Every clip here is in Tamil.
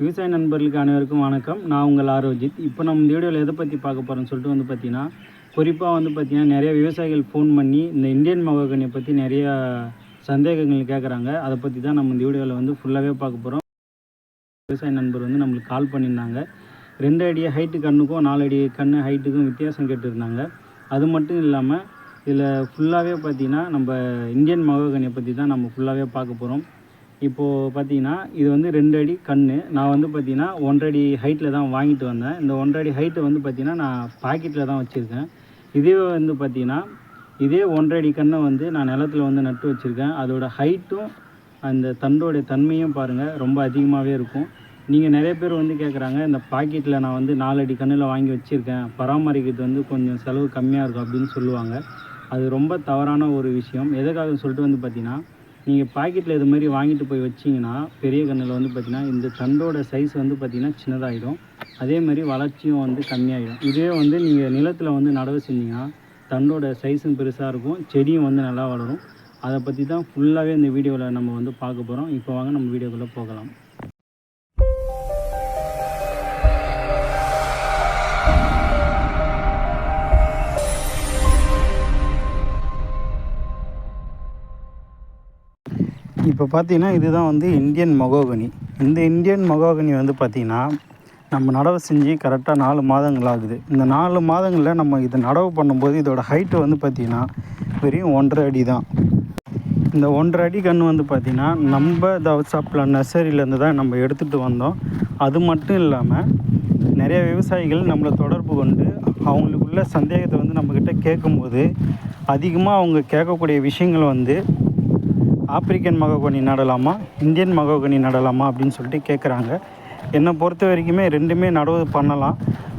விவசாய நண்பர்களுக்கு அனைவருக்கும் வணக்கம். நான் உங்கள் ஆரோஜித் இப்போ நம்ம இந்த வீடியோவில் எதை பற்றி பார்க்க போகிறோம்னு சொல்லிட்டு வந்து பார்த்தீங்கன்னா குறிப்பாக வந்து பார்த்தீங்கன்னா நிறைய விவசாயிகள் ஃபோன் பண்ணி இந்த இந்தியன் மகோகனியை பற்றி நிறைய சந்தேகங்கள் கேட்குறாங்க. அதை பற்றி தான் நம்ம இந்த வீடியோவில் வந்து ஃபுல்லாகவே பார்க்க போகிறோம் விவசாய நண்பர் வந்து நம்மளுக்கு கால் பண்ணியிருந்தாங்க. ரெண்டு அடி ஹைட்டு கண்ணுக்கும் நாலு அடி கண்ணு ஹைட்டுக்கும் வித்தியாசம் கேட்டுருந்தாங்க. அது மட்டும் இல்லாமல் இதில் ஃபுல்லாகவே பார்த்தீங்கன்னா நம்ம இந்தியன் மகோகனியை பற்றி தான் நம்ம ஃபுல்லாகவே பார்க்க போகிறோம் இப்போது பார்த்தீங்கன்னா இது வந்து ரெண்டு அடி கண் நான் வந்து பார்த்தீங்கன்னா ஒன்றரை ஹைட்டில் தான் வாங்கிட்டு வந்தேன். இந்த ஒன்றரை ஹைட்டை வந்து பார்த்தீங்கன்னா நான் பாக்கெட்டில் தான் வச்சுருக்கேன். இதே வந்து பார்த்தீங்கன்னா இதே ஒன்றரை அடி கண்ணை வந்து நான் நிலத்துல வந்து நட்டு வச்சுருக்கேன். அதோட ஹைட்டும் அந்த தண்டோடைய தன்மையும் பாருங்கள் ரொம்ப அதிகமாகவே இருக்கும். நீங்கள் நிறைய பேர் வந்து கேட்குறாங்க இந்த பாக்கெட்டில் நான் வந்து நாலடி கண்ணில் வாங்கி வச்சுருக்கேன். பராமரிக்கிறது வந்து கொஞ்சம் செலவு கம்மியாக இருக்கும் அப்படின்னு சொல்லுவாங்க. அது ரொம்ப தவறான ஒரு விஷயம். எதுக்காக சொல்லிட்டு வந்து பார்த்திங்கன்னா நீங்கள் பாக்கெட்டில் இது மாதிரி வாங்கிட்டு போய் வச்சிங்கன்னா பெரிய கண்ணில் வந்து பார்த்தீங்கன்னா இந்த தண்டோட சைஸ் வந்து பார்த்தீங்கன்னா சின்னதாகிடும் அதே மாதிரி வளர்ச்சியும் வந்து கம்மியாகிடும் இதே வந்து நீங்கள் நிலத்தில் வந்து நடவு செஞ்சிங்கன்னா தண்டோட சைஸும் பெருசாக இருக்கும் செடியும் வந்து நல்லா வளரும். அதை பற்றி தான் ஃபுல்லாகவே இந்த வீடியோவில் நம்ம வந்து பார்க்க போகிறோம் இப்போ வாங்க நம்ம வீடியோக்குள்ளே போகலாம். இப்போ பார்த்தீங்கன்னா இதுதான் வந்து இந்தியன் மகோகனி. இந்த இந்தியன் மகோகனி வந்து பார்த்திங்கன்னா நம்ம நடவு செஞ்சு கரெக்டாக நாலு மாதங்கள் ஆகுது. இந்த நாலு மாதங்களில் நம்ம இதை நடவு பண்ணும்போது இதோட ஹைட்டு வந்து பார்த்திங்கன்னா வெறும் ஒன்றரை அடி தான். இந்த ஒன்றரை அடி கன்று வந்து பார்த்திங்கன்னா நம்ம தவசாப்பில் நர்சரியிலேருந்து தான் நம்ம எடுத்துகிட்டு வந்தோம். அது மட்டும் இல்லாமல் நிறைய விவசாயிகள் நம்மளை தொடர்பு கொண்டு அவங்களுக்குள்ள சந்தேகத்தை வந்து நம்மக்கிட்ட கேட்கும்போது அதிகமாக அவங்க கேட்கக்கூடிய விஷயங்கள் வந்து ஆப்பிரிக்கன் மகோகனி நடலாமா? இந்தியன் மகோகனி நடலாமா? அப்படின்னு சொல்லிட்டு கேட்குறாங்க என்னை பொறுத்த வரைக்குமே ரெண்டுமே நடவு பண்ணலாம்.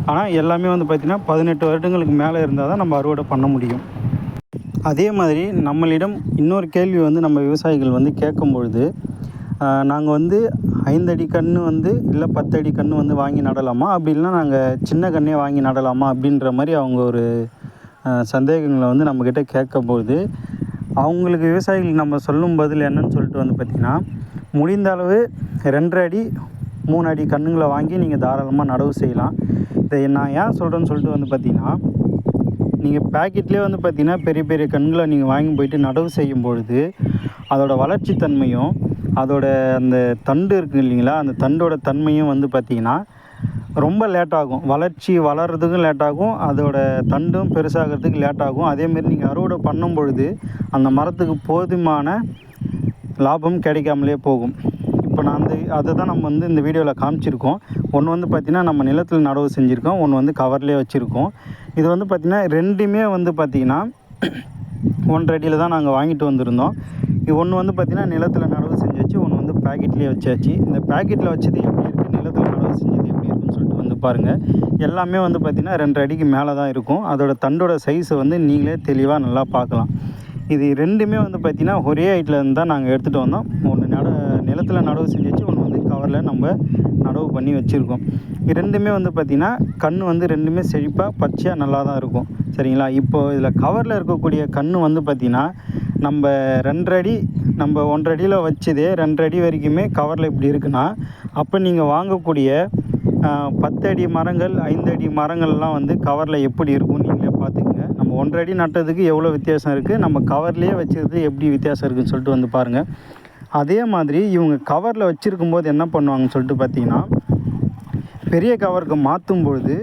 ஆனால் எல்லாமே வந்து பார்த்திங்கன்னா பதினெட்டு வருடங்களுக்கு மேலே இருந்தால் தான் நம்ம அறுவடை பண்ண முடியும். அதே மாதிரி நம்மளிடம் இன்னொரு கேள்வி வந்து நம்ம விவசாயிகள் வந்து கேட்கும்பொழுது நாங்கள் வந்து ஐந்தடி கன்று வந்து இல்லை பத்தடி கன்று வந்து வாங்கி நடலாமா? அப்படி இல்லைன்னா நாங்கள் சின்ன கண்ணே வாங்கி நடலாமா? அப்படின்ற மாதிரி அவங்க ஒரு சந்தேகங்களை வந்து நம்மக்கிட்ட கேட்கும்போது அவங்களுக்கு விவசாயிகளுக்கு நம்ம சொல்லும் பதில் என்னன்னு சொல்லிட்டு வந்து பார்த்திங்கன்னா முடிந்த அளவு ரெண்டரை அடி மூணு அடி கண்ணுங்களை வாங்கி நீங்கள் தாராளமாக நடவு செய்யலாம். இதை நான் ஏன் சொல்கிறேன்னு சொல்லிட்டு வந்து பார்த்திங்கன்னா நீங்கள் பேக்கெட்லேயே வந்து பார்த்திங்கன்னா பெரிய பெரிய கண்களை நீங்கள் வாங்கி போயிட்டு நடவு செய்யும் பொழுது அதோட வளர்ச்சி தன்மையும் அதோட அந்த தண்டு இருக்குது இல்லைங்களா அந்த தண்டோட தன்மையும் வந்து பார்த்திங்கன்னா ரொம்ப லேட் ஆகும். வளர்ச்சி வளர்கிறதுக்கும் லேட் ஆகும். அதோட தண்டும் பெருசாகிறதுக்கு லேட் ஆகும். அதேமாரி நீங்கள் அறுவடை பண்ணும் பொழுது அந்த மரத்துக்கு போதுமான லாபம் கிடைக்காமலே போகும். இப்போ நான் அந்த அதை தான் நம்ம வந்து இந்த வீடியோவில் காமிச்சிருக்கோம். ஒன்று வந்து பார்த்திங்கன்னா நம்ம நிலத்தில் நடவு செஞ்சுருக்கோம். ஒன்று வந்து கவர்லேயே வச்சுருக்கோம். இது வந்து பார்த்திங்கன்னா ரெண்டுமே வந்து பார்த்திங்கன்னா ஒன்றரை அடியில் தான் நாங்கள் வாங்கிட்டு வந்திருந்தோம். இது ஒன்று வந்து பார்த்திங்கன்னா நிலத்தில் நடவு செஞ்சாச்சு. ஒன்று வந்து பேக்கெட்லேயே வச்சாச்சு. இந்த பேக்கெட்டில் வச்சது எப்படி இருக்குது நிலத்தில் நடவு செஞ்சது எப்படி இருக்குன்னு சொல்லிட்டு வந்து பாருங்கள் எல்லாமே வந்து பார்த்திங்கன்னா ரெண்டு அடிக்கு மேலே தான் இருக்கும். அதோட தண்டோட சைஸை வந்து நீங்களே தெளிவாக நல்லா பார்க்கலாம். இது ரெண்டுமே வந்து பார்த்திங்கன்னா ஒரே ஹைட்டில் இருந்து தான் நாங்கள் எடுத்துகிட்டு வந்தோம். ஒன்று நட நிலத்தில் நடவு செஞ்சிச்சு ஒன்று வந்து கவரில் நம்ம நடவு பண்ணி வச்சுருக்கோம். ரெண்டுமே வந்து பார்த்திங்கன்னா கண் வந்து ரெண்டுமே செழிப்பாக பச்சையாக நல்லா தான் இருக்கும். சரிங்களா? இப்போது இதில் கவரில் இருக்கக்கூடிய கண் வந்து பார்த்திங்கன்னா நம்ம ரெண்டரை அடி நம்ம ஒன்றரை அடியில் வச்சதே ரெண்டரை அடி வரைக்குமே கவரில் இப்படி இருக்குன்னா அப்போ நீங்கள் வாங்கக்கூடிய பத்து அடி மரங்கள் ஐந்து அடி மரங்கள்லாம் வந்து கவரில் எப்படி இருக்கும் நீங்களே பார்த்துக்கங்க. நம்ம ஒன்றரை அடி நட்டதுக்கு எவ்வளோ வித்தியாசம் இருக்குது நம்ம கவர்லேயே வச்சுருது எப்படி வித்தியாசம் இருக்குன்னு சொல்லிட்டு வந்து பாருங்கள் அதே மாதிரி இவங்க கவரில் வச்சுருக்கும் போது என்ன பண்ணுவாங்கன்னு சொல்லிட்டு பார்த்தீங்கன்னா பெரிய கவருக்கு மாற்றும் பொழுது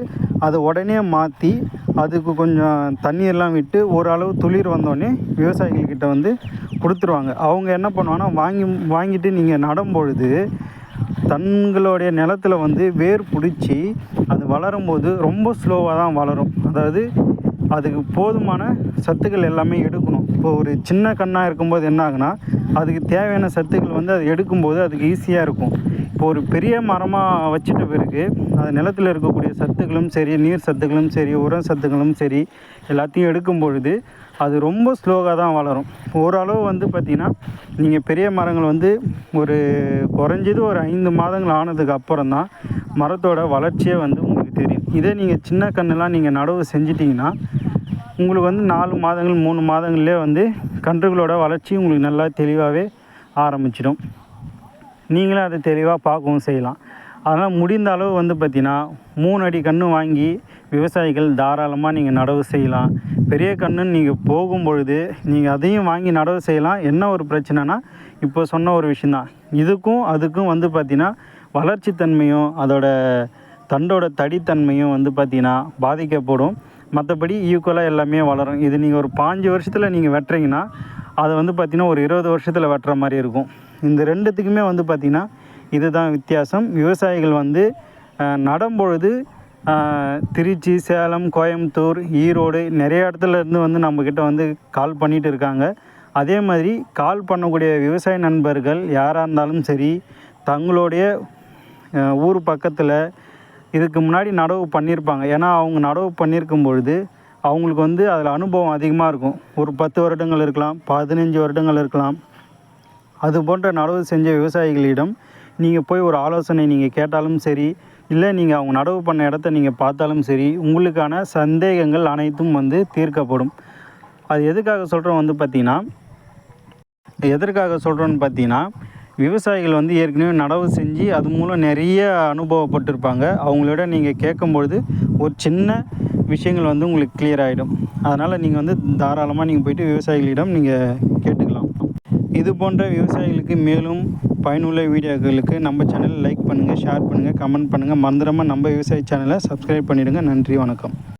அதை உடனே மாற்றி அதுக்கு கொஞ்சம் தண்ணீர்லாம் விட்டு ஓரளவு துளிர் வந்தோடனே விவசாயிகள்கிட்ட வந்து கொடுத்துருவாங்க. அவங்க என்ன பண்ணுவாங்கன்னா வாங்கி வாங்கிட்டு நீங்கள் நடும் பொழுது தங்களுடைய நிலத்துல வந்து வேர் பிடிச்சி அது வளரும்போது ரொம்ப ஸ்லோவாக தான் வளரும். அதாவது அதுக்கு போதுமான சத்துக்கள் எல்லாமே எடுக்கணும். இப்போ ஒரு சின்ன கண்ணாக இருக்கும்போது என்ன ஆகுனா அதுக்கு தேவையான சத்துக்கள் வந்து அது எடுக்கும்போது அதுக்கு ஈஸியாக இருக்கும். இப்போ ஒரு பெரிய மரமாக வச்சிட்ட பிறகு அது நிலத்தில் இருக்கக்கூடிய சத்துக்களும் சரி நீர் சத்துக்களும் சரி உரம் சத்துக்களும் சரி எல்லாத்தையும் எடுக்கும் பொழுது அது ரொம்ப ஸ்லோவாக தான் வளரும். ஓரளவு வந்து பார்த்திங்கன்னா நீங்கள் பெரிய மரங்கள் வந்து ஒரு குறைஞ்சது ஒரு ஐந்து மாதங்கள் ஆனதுக்கு அப்புறம் தான் மரத்தோட வளர்ச்சியே வந்து உங்களுக்கு தெரியும். இதே நீங்கள் சின்ன கண்ணெலாம் நீங்கள் நடவு செஞ்சிட்டிங்கன்னா உங்களுக்கு வந்து நாலு மாதங்கள் மூணு மாதங்கள்லேயே வந்து கன்றுகளோட வளர்ச்சி உங்களுக்கு நல்லா தெளிவாகவே ஆரம்பிச்சிடும். நீங்களும் அதை தெளிவாக பார்க்கவும் செய்யலாம். அதனால் முடிந்த அளவு வந்து பார்த்திங்கன்னா மூணு அடி கன்று வாங்கி விவசாயிகள் தாராளமாக நீங்கள் நடவு செய்யலாம். பெரிய கன்றுன்னு நீங்கள் போகும்பொழுது நீங்கள் அதையும் வாங்கி நடவு செய்யலாம். என்ன ஒரு பிரச்சனைனா இப்போ சொன்ன ஒரு விஷயந்தான் இதுக்கும் அதுக்கும் வந்து பார்த்திங்கன்னா வளர்ச்சி தன்மையும் அதோட தண்டோட தடித்தன்மையும் வந்து பார்த்திங்கன்னா பாதிக்கப்படும். மற்றபடி ஈக்குவலாக எல்லாமே வளரும். இது நீங்கள் ஒரு பாஞ்சு வருஷத்தில் நீங்கள் வெட்டுறீங்கன்னா அதை வந்து பார்த்திங்கன்னா ஒரு இருபது வருஷத்தில் வெட்டுற மாதிரி இருக்கும். இந்த ரெண்டுத்துக்குமே வந்து பார்த்திங்கன்னா இதுதான் வித்தியாசம். விவசாயிகள் வந்து நடும்பொழுது திருச்சி சேலம் கோயம்புத்தூர் ஈரோடு நிறைய இடத்துல இருந்து வந்து நம்மக்கிட்ட வந்து கால் பண்ணிகிட்டு இருக்காங்க. அதே மாதிரி கால் பண்ணக்கூடிய விவசாய நண்பர்கள் யாராக இருந்தாலும் சரி தங்களுடைய ஊர் பக்கத்தில் இதுக்கு முன்னாடி நடவு பண்ணியிருப்பாங்க ஏன்னா அவங்க நடவு பண்ணியிருக்கும் பொழுது அவங்களுக்கு வந்து அதில் அனுபவம் அதிகமாக இருக்கும். ஒரு பத்து வருடங்கள் இருக்கலாம் பதினஞ்சு வருடங்கள் இருக்கலாம். அது போன்ற நடவு செஞ்ச விவசாயிகளிடம் நீங்கள் போய் ஒரு ஆலோசனை நீங்கள் கேட்டாலும் சரி இல்லை நீங்கள் அவங்க நடவு பண்ண இடத்த நீங்கள் பார்த்தாலும் சரி உங்களுக்கான சந்தேகங்கள் அனைத்தும் வந்து தீர்க்கப்படும். அது எதுக்காக சொல்கிறோம் வந்து பார்த்திங்கன்னா எதற்காக சொல்கிறோன்னு பார்த்தீங்கன்னா விவசாயிகள் வந்து ஏற்கனவே நடவு செஞ்சு அது மூலம் நிறைய அனுபவப்பட்டிருப்பாங்க. அவங்களோட நீங்கள் கேட்கும்பொழுது ஒரு சின்ன விஷயங்கள் வந்து உங்களுக்கு கிளியர் ஆகிடும் அதனால் நீங்கள் வந்து தாராளமாக நீங்கள் போயிட்டு விவசாயிகளிடம் நீங்கள் கேட்டுக்கலாம் இது போன்ற விவசாயிகளுக்கு மேலும் பயனுள்ள வீடியோக்களுக்கு நம்ம சேனலை லைக் பண்ணுங்கள் ஷேர் பண்ணுங்கள் கமெண்ட் பண்ணுங்கள் மந்திரமாக நம்ம விவசாய சேனலை சப்ஸ்கிரைப் பண்ணிவிடுங்க நன்றி வணக்கம்.